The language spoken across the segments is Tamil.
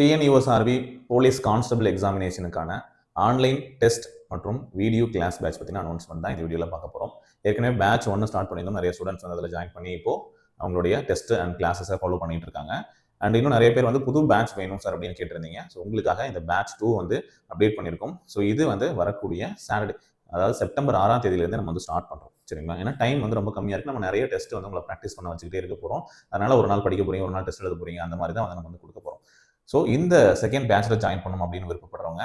டிஎன்யூஎஸ்ஆர்பி போலீஸ் கான்ஸ்டபிள் எக்ஸாமினேஷனுக்கான ஆன்லைன் டெஸ்ட் மற்றும் வீடியோ கிளாஸ் பேட்ச் பற்றின அனௌன்ஸ்மெண்ட் தான் இந்த வீடியோவில் பார்க்க போகிறோம் ஏற்கனவே பேட்ச் ஒன்று ஸ்டார்ட் பண்ணியிருந்தோம். நிறைய ஸ்டூடெண்ட்ஸ் வந்து அதில் ஜாயின் பண்ணி இப்போ அவங்களுடைய டெஸ்ட் அண்ட் கிளாஸஸை ஃபாலோ பண்ணிட்டு இருக்காங்க. அண்ட் இன்னும் நிறைய பேர் வந்து புது பேட்ச் வேணும் சார் அப்படின்னு கேட்டிருந்தீங்க. ஸோ உங்களுக்காக இந்த பேட்ச் டூ வந்து அப்டேட் பண்ணியிருக்கோம். ஸோ இது வந்து வரக்கூடிய சாட்டர்டே அதாவது செப்டம்பர் ஆறாம் தேதியிலேருந்து நம்ம வந்து ஸ்டார்ட் பண்ணுறோம் சரிங்களா? ஏன்னா டைம் வந்து ரொம்ப கம்மியாக இருக்குது நம்ம நிறைய டெஸ்ட் வந்து உங்களை ப்ராக்டிஸ் பண்ண வச்சுக்கிட்டே இருக்க போகிறோம் அதனால ஒரு நாள் படிக்க போகிறீங்க ஒரு நாள் டெஸ்ட் எழுத போகிறீங்க அந்த மாதிரி தான் வந்து நம்ம வந்து கொடுக்க போகிறோம் ஸோ இந்த செகண்ட் பேட்சில் ஜாயின் பண்ணணும் அப்படின்னு விருப்பப்படுறவங்க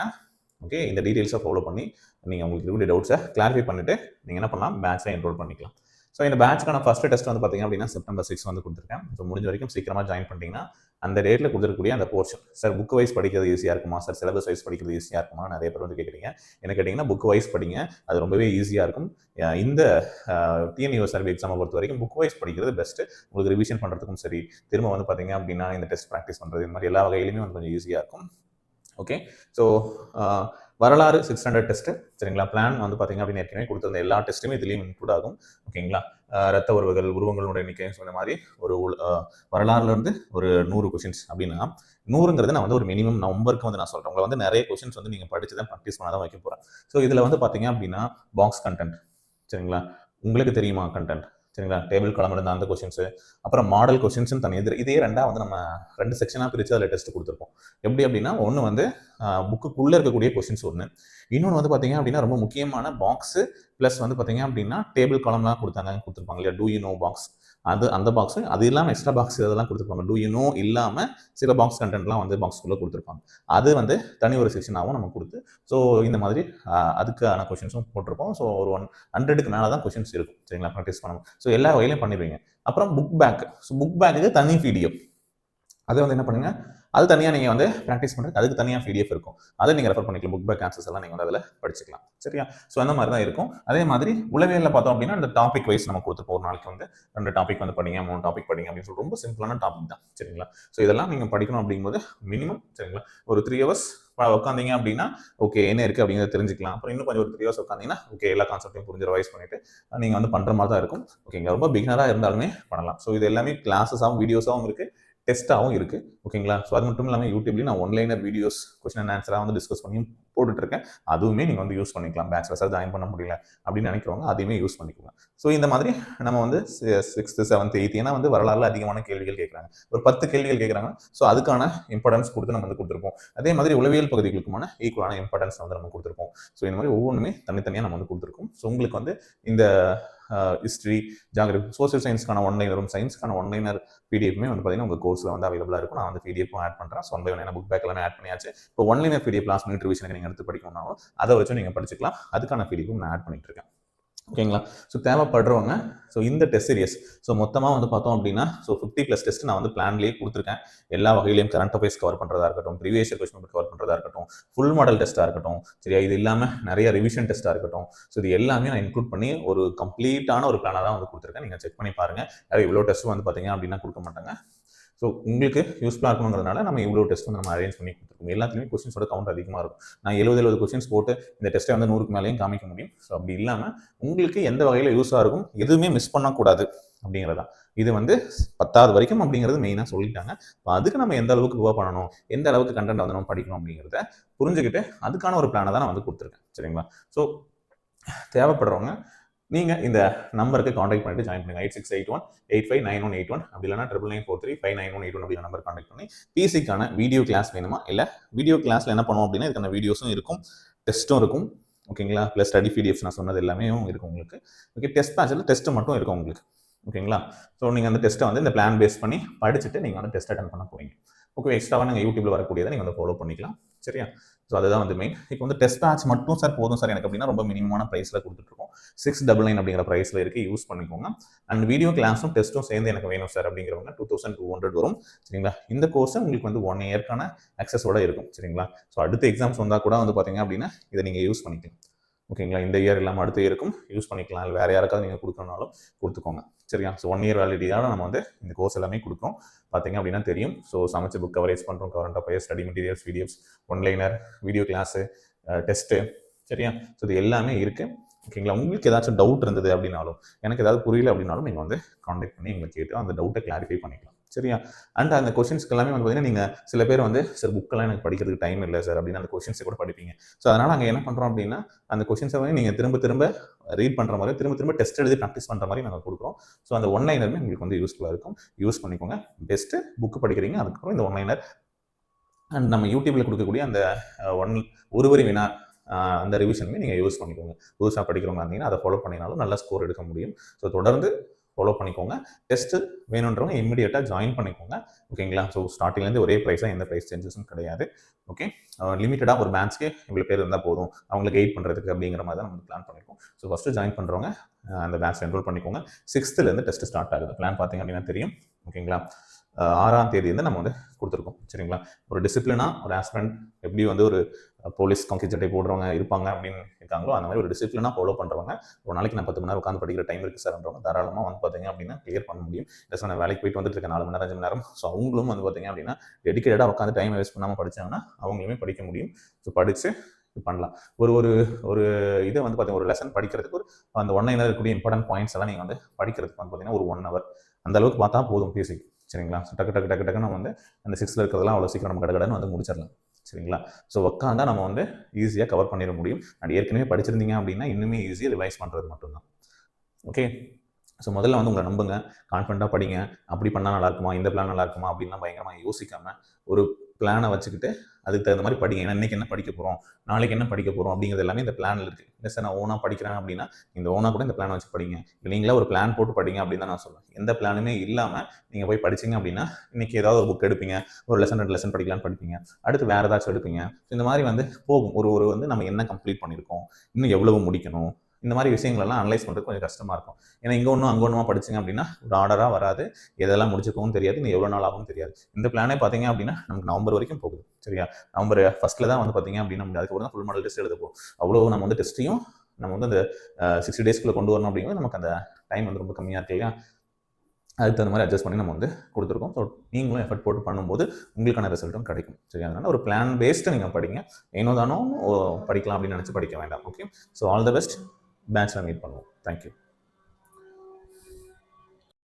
ஓகே இந்த டீட்டெயில்ஸை ஃபாலோ பண்ணி நீங்கள் உங்களுக்கு இருக்கக்கூடிய டவுட்ஸை கிளாரிஃபை பண்ணிவிட்டு நீங்கள் என்ன பண்ணலாம் பேட்சில் என்ரோல் பண்ணிக்கலாம். ஸோ இந்த பேட்ச்க்கான ஃபஸ்ட்டு டெஸ்ட் வந்து பார்த்தீங்க அப்படின்னா செப்டம்பர் சிக்ஸ் வந்து கொடுத்துருக்கேன். ஸோ முடிஞ்ச வரைக்கும் சீக்கிரமாக ஜாயின் பண்ணிட்டீங்கன்னா அந்த டேட்டில் கொடுத்துருக்கக்கூடிய அந்த போர்ஷன் சார் புக் வைஸ் படிக்கிறது ஈஸியாக இருக்குமா? சார் சிலபஸ் வைஸ் படிக்கிறது ஈஸியாக இருக்குமா? நிறைய பேர் வந்து கேட்குறீங்க என்ன கேட்டிங்கன்னா புக் வைஸ் படிங்க. அது ரொம்பவே ஈஸியாக இருக்கும். இந்த டிஎன்யூ சர்வே எக்ஸாமை பொறுத்த வரைக்கும் புக் வைஸ் படிக்கிறது பெஸ்ட்டு உங்களுக்கு ரிவிஷன் பண்ணுறதுக்கும் சரி. திரும்ப வந்து பார்த்தீங்க அப்படின்னா இந்த டெஸ்ட் ப்ராக்டிஸ் பண்ணுறது இந்த மாதிரி எல்லா வகையிலுமே வந்து கொஞ்சம் ஈஸியாக இருக்கும். ஓகே ஸோ வரலாறு சிக்ஸ் ஹண்ட்ரட் டெஸ்ட்டு சரிங்களா? பிளான் வந்து பார்த்தீங்க அப்படின்னு ஏற்கனவே கொடுத்துருந்த எல்லா டெஸ்ட்டுமே இதுலேயும் இன்க்ளூட் ஆகும். ஓகேங்களா? ரத்த உறவுகள் உருவங்களோட எண்ணிக்கை சொன்ன மாதிரி ஒரு வரலாறுலேருந்து ஒரு நூறு கொஷின்ஸ் அப்படின்னா நூறுங்கிறது நான் வந்து ஒரு மினிமம் நம்பருக்கு வந்து நான் சொல்கிறேன் உங்களை வந்து நிறைய கொஷின்ஸ் வந்து நீங்கள் படித்து தான் ப்ராக்டிஸ் பண்ண தான் வைக்க போகிறேன் ஸோ இதில் வந்து பார்த்தீங்க அப்படின்னா பாக்ஸ் கண்டென்ட் சரிங்களா? உங்களுக்கு தெரியுமா கண்டென்ட் சரிங்களா? டேபிள் களம் இருந்த அந்த கொஷின்ஸு அப்புறம் மாடல் கொஷின்ஸ்னு தனி இது இதே ரெண்டாக வந்து நம்ம ரெண்டு செக்ஷனாக பிரித்து அதில் டெஸ்ட் கொடுத்துருப்போம். எப்படி அப்படின்னா ஒன்று வந்து புக்குக்குள்ளே இருக்கக்கூடிய கொஷின்ஸ் ஒன்று இன்னொன்று வந்து பார்த்தீங்க அப்படின்னா ரொம்ப முக்கியமான பாக்ஸு ப்ளஸ் வந்து பார்த்தீங்க அப்படின்னா டேபிள் காலம்லாம் கொடுத்தாங்க கொடுத்துருப்பாங்க இல்லையா? டூ யூ நோ பாக்ஸ் அது அந்த பாக்ஸ் அது இல்லாமல் எக்ஸ்ட்ரா பாக்ஸ் இதெல்லாம் கொடுத்துருப்பாங்க. டூ யூ நோ இல்லாமல் சில பாக்ஸ் கண்டென்ட்லாம் வந்து பாக்ஸ்க்குள்ளே கொடுத்துருப்பாங்க. அது வந்து தனி ஒரு செக்ஷனாகவும் நம்ம கொடுத்து ஸோ இந்த மாதிரி அதுக்கான கொஷின்ஸும் போட்டிருப்போம் ஸோ ஒரு ஒன் ஹண்ட்ரடுக்கு மேலே தான் கொஷின்ஸ் இருக்கும். சரிங்களா? ப்ராக்டிஸ் பண்ணணும் ஸோ எல்லா வகையிலையும் பண்ணிடுவீங்க. அப்புறம் book back so book back தனி பிடிஎஃப் அதை வந்து என்ன பண்ணுங்கள் அது தனியாக நீங்கள் வந்து ப்ராக்டிஸ் பண்ணுறதுக்கு அதுக்கு தனியாக பிடிஎஃப் இருக்கும். அதை நீங்கள் ரெஃபர் பண்ணிக்கலாம். புக் பேக் ஆன்சர்ஸ் எல்லாம் நீங்கள் வந்து அதில் படிச்சுக்கலாம். சரியா? ஸோ அந்த மாதிரி தான் இருக்கும். அதே மாதிரி உளவியலில் பார்த்தோம் அப்படின்னா அந்த டாபிக் வைஸ் நம்ம கொடுத்துருப்போம் ஒரு நாளைக்கு வந்து ரெண்டு டாபிக் வந்து படிங்க மூணு டாபிக் படிங்க அப்படின்னு சொல்லி ரொம்ப சிம்பிளான டாபிக் தான். சரிங்களா? ஸோ இதெல்லாம் நீங்கள் படிக்கணும் அப்படிங்கும்போது மினிமம் சரிங்களா? ஒரு த்ரீ ஹவர்ஸ் உட்காந்தீங்க அப்படின்னா ஓகே என்ன இருக்குது அப்படிங்கிறத தெரிஞ்சுக்கலாம். அப்புறம் இன்னும் கொஞ்சம் ஒரு த்ரீ ஹவர்ஸ் உட்காந்தீங்கன்னா ஓகே எல்லா கான்செப்டையும் புரிஞ்சு வைஸ் பண்ணிட்டு நீங்கள் வந்து பண்ணுற மாதிரி தான் இருக்கும் ஓகேங்க ரொம்ப பிகினராக இருந்தாலுமே பண்ணலாம். ஸோ இது எல்லாமே கிளாஸஸாகவும் வீடியோஸாகவும் இருக்குது டெஸ்ட்டாகவும் இருக்குது ஓகேங்களா? ஸோ அது மட்டும் இல்லாமல் யூடியூப்லேயும் நான் one liner videos question and ஆன்சராக வந்து டிஸ்கஸ் பண்ணியும் போட்டுட்ருக்கேன். அதுவுமே நீங்கள் வந்து யூஸ் பண்ணிக்கலாம். பேச்சுலர்ஸாக ஜாயின் பண்ண முடியல அப்படின்னு நினைக்கிறவங்க அதையுமே யூஸ் பண்ணிக்கலாம் ஸோ இந்த மாதிரி நம்ம வந்து சிக்ஸ்த்து செவன்த் எயித் ஏன்னா வந்து வரலாறுல அதிகமான கேள்விகள் கேட்குறாங்க. ஒரு பத்து கேள்விகள் கேட்குறாங்க ஸோ அதுக்கான இம்பார்ட்டன்ஸ் கொடுத்து நம்ம வந்து கொடுத்துருப்போம். அதே மாதிரி உளவியல் பகுதிகளுக்குமான ஈக்குவலான இம்பார்ட்டன்ஸ் வந்து நம்ம கொடுத்துருப்போம். ஸோ இந்த மாதிரி ஒவ்வொன்றுமே தனித்தனியாக நம்ம வந்து கொடுத்துருக்கோம். ஸோ உங்களுக்கு வந்து இந்த ஹிஸ்ட்ரி ஜாகிரபி சோசியல் சயின்ஸ்க்கான ஒன்லைனரும் சயின்ஸ்க்கான ஒன்லைனர் பிடிஎஃப்மே வந்து பார்த்தீங்கன்னா உங்கள் கோர்ஸில் வந்து அவைலபிளாக இருக்கும். நான் வந்து பிடிஎஃப் ஆட் பண்ணுறேன் சொந்த பை ஒன் புக் பேக் எல்லாமே ஆட் பண்ணியாச்சு. இப்போ one liner PDF last minute ரிவிஷனுக்கு நீங்கள் எடுத்து படிக்கணும்னாலும் அதை வச்சு நீங்கள் படிச்சுக்கலாம். அதுக்கான பிடிஎஃப் நான் ஆட் பண்ணிட்டு இருக்கேன். ஓகேங்களா? ஸோ தேவைப்படுறவங்க ஸோ இந்த டெஸ்ட் சீரியஸ் ஸோ மொத்தமாக வந்து பார்த்தோம் அப்படின்னா ஸோ ஃபிஃப்டி ப்ளஸ் டெஸ்ட் நான் வந்து பிளான்லேயே கொடுத்துருக்கேன். எல்லா வகையிலையும் கரண்ட் அஃபேர்ஸ் கவர் பண்ணுறதா இருக்கட்டும் ப்ரீவியஸ் கொஸ்டின் கவர் பண்ணுறதா இருக்கட்டும் ஃபுல் மாடல் டெஸ்ட்டாக இருக்கட்டும் சரியா? இது இல்லாமல் நிறைய ரிவிஷன் டெஸ்ட்டாக இருக்கட்டும். ஸோ இது எல்லாமே நான் இன்க்ளூட் பண்ணி ஒரு கம்ப்ளீட்டான ஒரு பிளானாக தான் வந்து கொடுத்துருக்கேன். நீங்கள் செக் பண்ணி பாருங்கள் நிறைய இவ்வளோ டெஸ்ட் வந்து பார்த்தீங்க அப்படின்னா கொடுக்க மாட்டாங்க. ஸோ உங்களுக்கு யூஸ்ஃபுல்லாக இருக்கணுங்கிறதுனால நம்ம இவ்வளோ டெஸ்ட் வந்து நம்ம அரேஞ்ச் பண்ணி கொடுத்துருக்கோம். எல்லாத்துலேயுமே கொஸ்டின்ஸோட கவுண்ட் அதிகமாக இருக்கும். நான் எழுபது எழுபது கொஸ்டின்ஸ் போட்டு இந்த டெஸ்ட்டை வந்து நூறுக்கு மேலேயும் காமிக்க முடியும். ஸோ அப்படி இல்லாமல் உங்களுக்கு எந்த வகையில் யூஸாக இருக்கும் எதுவுமே மிஸ் பண்ணக்கூடாது அப்படிங்கிறதா இது வந்து பத்தாவது வரைக்கும் அப்படிங்கிறது மெயினாக சொல்லிட்டாங்க. அதுக்கு நம்ம எந்த அளவுக்கு கோவா பண்ணணும் எந்த அளவுக்கு கண்டென்ட் வந்து நம்ம படிக்கணும் அப்படிங்கிறத புரிஞ்சுக்கிட்டு அதுக்கான ஒரு பிளானை தான் நான் வந்து கொடுத்துருக்கேன். சரிங்களா? ஸோ தேவைப்படுறவங்க நீங்கள் இந்த நம்பருக்கு காண்டாக்ட் பண்ணிட்டு ஜாயின் பண்ணுங்க. Eight six eight one eight five nine one eight one அப்படி இல்லைனா triple nine four three five nine one eight one அப்படிங்கிற நம்பர் காண்டாக்ட் பண்ணி பிசிக்கான வீடியோ கிளாஸ் வேணுமா? இல்லை வீடியோ கிளாஸில் என்ன பண்ணுவோம் அப்படின்னா இதுக்கான வீடியோஸும் இருக்கும் டெஸ்ட்டும் இருக்கும். ஓகேங்களா ப்ளஸ் ஸ்டடி பிடிஎஃப்ஸ் நான் சொன்னது எல்லாமே இருக்கும் உங்களுக்கு. ஓகே டெஸ்ட் பேட்சில் டெஸ்ட் மட்டும் இருக்கும் உங்களுக்கு. ஓகேங்களா ஸோ நீங்கள் அந்த டெஸ்ட்டை வந்து இந்த பிளான் பேஸ் பண்ணி படிச்சுட்டு நீங்கள் வந்து டெஸ்ட் அட்டன் பண்ண போறீங்க. ஓகே எக்ஸ்ட்ராவாக நீங்கள் யூடியூப்பில் வரக்கூடியதை நீங்கள் வந்து ஃபாலோ பண்ணிக்கலாம். சரியா? ஸோ அதுதான் வந்து மெயின் இப்போ வந்து டெஸ்ட் பேட்ச் மட்டும் சார் போதும் சார் எனக்கு அப்படின்னா ரொம்ப மினிமமான ப்ரைஸில் கொடுத்துட்ருக்கோம். சிக்ஸ் டபுள் நைன் அப்படிங்கிற ப்ரைஸில் இருக்குது யூஸ் பண்ணிக்கோங்க. அண்ட் வீடியோ கிளாஸும் டெஸ்ட்டும் சேர்ந்து எனக்கு வேணும் சார் அப்படிங்கிறவங்க டூ தௌசண்ட் டூ ஹண்ட்ரட் வரும். சரிங்களா? இந்த கோர்ஸ் உங்களுக்கு வந்து ஒன் இயர்க்கான அக்சஸோட இருக்கும். சரிங்களா? ஸோ அடுத்த எக்ஸாம்ஸ் வந்தால் கூட வந்து பார்த்தீங்க அப்படின்னா இதை நீங்கள் யூஸ் பண்ணிக்கலாம். ஓகேங்களா? இந்த இயர் இல்லாமல் அடுத்த இயருக்கும் யூஸ் பண்ணிக்கலாம். இல்லை வேறு யாருக்காவது நீங்கள் கொடுக்கணுனாலும் கொடுத்துக்கோங்க. சரியா? ஸோ ஒன் இயர் வேலிடியாக நம்ம வந்து இந்த கோர்ஸ் எல்லாமே கொடுக்கும் பார்த்தீங்க அப்படின்னா தெரியும். ஸோ சமைச்ச புக் கவரேஜ் பண்ணுறோம் current affairs study materials videos one liner video class test சரியா? ஸோ இது எல்லாமே இருக்குது ஓகேங்களா? உங்களுக்கு ஏதாச்சும் டவுட் இருந்தது அப்படின்னாலும் எனக்கு ஏதாவது புரியல அப்படின்னாலும் நீங்கள் வந்து காண்டாக்ட் பண்ணி எங்களை கேட்டு அந்த டவுட்டை கிளாரிஃபை பண்ணிக்கலாம். சரியா? அண்ட் அந்த கொஷின்ஸ்க்கு எல்லாமே வந்து பார்த்தீங்கன்னா நீங்கள் சில பேர் வந்து சார் புக்கெல்லாம் எனக்கு படிக்கிறதுக்கு டைம் இல்லை சார் அப்படின்னு அந்த கொஷின்ஸை கூட படிப்பீங்க. ஸோ அதனால் அங்கே என்ன பண்ணுறோம் அப்படின்னா அந்த கொஷின்ஸை வந்து நீங்கள் திரும்ப திரும்ப ரீட் பண்ணுற மாதிரி திரும்ப திரும்ப டெஸ்ட் எழுதி ப்ராக்டிஸ் பண்ணுற மாதிரி நாங்கள் கொடுக்குறோம். ஸோ அந்த ஒன்லைனருமே உங்களுக்கு வந்து யூஸ்ஃபுல்லாக இருக்கும். யூஸ் பண்ணிக்கோங்க. பெஸ்ட்டு புக்கு படிக்கிறீங்க அதுக்கப்புறம் இந்த ஒன்லைனர் அண்ட் நம்ம யூடியூப்பில் கொடுக்கக்கூடிய அந்த ஒன் ஒருவரி வினா அந்த ரிவிஷனுமே நீங்கள் யூஸ் பண்ணிக்கோங்க. புதுசாக படிக்கிறவங்க இருந்தீங்கன்னா அதை ஃபாலோ பண்ணினாலும் நல்ல ஸ்கோர் எடுக்க முடியும். ஸோ தொடர்ந்து ஃபாலோ பண்ணிக்கோங்க. டெஸ்ட்டு வேணுன்றவங்க இமீடியட்டாக ஜாயின் பண்ணிக்கோங்க. ஓகேங்களா ஸோ ஸ்டார்டிங்லேருந்து ஒரே ப்ரைஸாக எந்த ப்ரைஸ் சேஞ்சஸும் கிடையாது. ஓகே லிமிட்டடாக ஒரு பேட்ச்க்கு இவ்வளோ பேர் இருந்தால் போதும். அவங்களுக்கு கைட் பண்ணுறதுக்கு அப்படிங்கிற மாதிரி தான் நம்ம பிளான் பண்ணியிருக்கோம் ஸோ ஃபஸ்ட்டு ஜாயின் பண்ணுறவங்க அந்த பேட்ச் என்ரோல் பண்ணிக்கோங்க. சிக்ஸ்த்துலேருந்து டெஸ்ட் ஸ்டார்ட் ஆகுது. பிளான் பார்த்தீங்க அப்படின்னா தெரியும். ஓகேங்களா ஆறாம் தேதி வந்து நம்ம வந்து கொடுத்துருக்கோம். சரிங்களா? ஒரு டிசிப்ளினாக ஒரு ஆஸ்பிரண்ட் எப்படி வந்து ஒரு போலீஸ் கங்கி சட்டை போடுறவங்க இருப்பாங்க அப்படின்னு இருக்காங்களோ அந்த மாதிரி ஒரு டிசிப்ளினாக ஃபாலோ பண்ணுறவங்க ஒரு நாளைக்கு நான் பத்து மணி நேரம் உட்காந்து படிக்கிற டைம் இருக்குது சார்ன்றவங்க தாராளமாக வந்து பார்த்தீங்க அப்படின்னா கிளியர் பண்ண முடியும். இல்லை நான் வேலைக்கு போயிட்டு வந்துட்டு இருக்க நாலு மணி நேரம் அஞ்சு மணி நேரம். ஸோ அவங்களும் வந்து பார்த்தீங்க அப்படின்னா டெடிக்கேட்டாக உட்காந்து டைம் வேஸ்ட் பண்ணாமல் படிச்சாங்கன்னா அவங்களுமே படிக்க முடியும். ஸோ படித்து பண்ணலாம். ஒரு ஒரு ஒரு இதை வந்து பார்த்தீங்கன்னா ஒரு லெசன் படிக்கிறதுக்கு ஒரு அந்த ஒன் ஹவர் இருக்கக்கூடிய இம்பார்ட்டன்ட் பாயிண்ட்ஸ் எல்லாம் நீங்கள் வந்து படிக்கிறதுக்கு வந்து பார்த்தீங்கன்னா ஒரு ஒன் ஹவர் அந்த அளவுக்கு பார்த்தா போதும் பேசிக்கு சரிங்களா? So, டக்கு டக்கு டக்கு டக்குன்னு நம்ம வந்து அந்த சிக்ஸில் இருக்கிறதெல்லாம் அவ்வளோ சீக்கிரம் நம்ம கடகடன்னு வந்து முடிச்சிடலாம். சரிங்களா? ஸோ உட்காந்தா நம்ம வந்து ஈஸியாக கவர் பண்ணிட முடியும். அண்ட் ஏற்கனவே படிச்சிருந்தீங்க அப்படின்னா இன்னுமே ஈஸியாக ரிவைஸ் பண்ணுறது மட்டும்தான். ஓகே ஸோ முதல்ல வந்து உங்களை நம்புங்க. கான்ஃபிடண்ட்டாக படிங்க. அப்படி பண்ணால் நல்லா இருக்குமா? இந்த பிளான் நல்லா இருக்குமா? அப்படின்லாம் பயங்கரமாக யோசிக்காமல் ஒரு பிளானை வச்சுக்கிட்டு அதுக்கு தகுந்த மாதிரி படிங்க. ஏன்னா இன்னைக்கு என்ன படிக்க போகிறோம் நாளைக்கு என்ன படிக்க போகிறோம் அப்படிங்கிறது எல்லாமே இந்த பிளானில் இருக்குது இல்லை சார் நான் ஓனாக படிக்கிறேன் அப்படின்னா இந்த ஓனாக கூட இந்த பிளானை வச்சு படிங்க. இல்லை நீங்களே ஒரு பிளான் போட்டு படிங்க அப்படின்னு தான் நான் சொல்லுவேன் எந்த பிளானுமே இல்லாமல் நீங்கள் போய் படிச்சீங்க அப்படின்னா இன்றைக்கி ஏதாவது ஒரு புக் எடுப்பீங்க. ஒரு லெசன் ரெண்டு லெசன் படிக்கலாம்னு படிப்பீங்க. அடுத்து வேறு ஏதாச்சும் எடுப்பீங்க. இந்த மாதிரி வந்து போகும். ஒரு ஒரு வந்து நம்ம என்ன கம்ப்ளீட் பண்ணியிருக்கோம்? இன்னும் எவ்வளவு முடிக்கணும்? இந்த மாதிரி விஷயங்களெல்லாம் அனலைஸ் பண்ணுறது கொஞ்சம் கஷ்டமாக இருக்கும். ஏன்னா இங்கே ஒன்றும் அங்கே ஒன்றுமா படிச்சிங்க அப்படின்னா ஒரு ஆர்டராக வராது. எதெல்லாம் முடிச்சுக்கவும் தெரியாது. இன்னும் எவ்வளோ நாள் ஆகும் தெரியாது. இந்த பிளானே பார்த்தீங்க அப்படின்னா நமக்கு நவம்பர் வரைக்கும் போகுது. சரியா? நவம்பர் ஃபர்ஸ்ட்டில் தான் வந்து பார்த்தீங்க அப்படின்னா நம்ம அதுக்கப்புறம் தான் ஃபுல் மாடல் டெஸ்ட் எழுத அவ்வளோ நம்ம வந்து டெஸ்ட்டையும் நம்ம வந்து அந்த சிக்ஸ்டி டேஸ்க்குள்ளே கொண்டு வரணும் அப்படிங்கிறது நமக்கு அந்த டைம் வந்து ரொம்ப கம்மியாக இருக்கு இல்லையா? அதுக்கு தகுந்த மாதிரி அட்ஜஸ்ட் பண்ணி நம்ம வந்து கொடுத்துருக்கோம். ஸோ நீங்களும் எஃபர்ட் போட்டு பண்ணும்போது உங்களுக்கான ரிசல்ட்டும் கிடைக்கும். சரி அதனால் ஒரு பிளான் பேஸ்ட்டு நீங்கள் படிங்க. ஏனோ தானோ ஓ, படிக்கலாம் அப்படின்னு நினச்சி படிக்க வேண்டாம். Okay so all the best பேட்சில் மீட் பண்ணுவோம். Thank you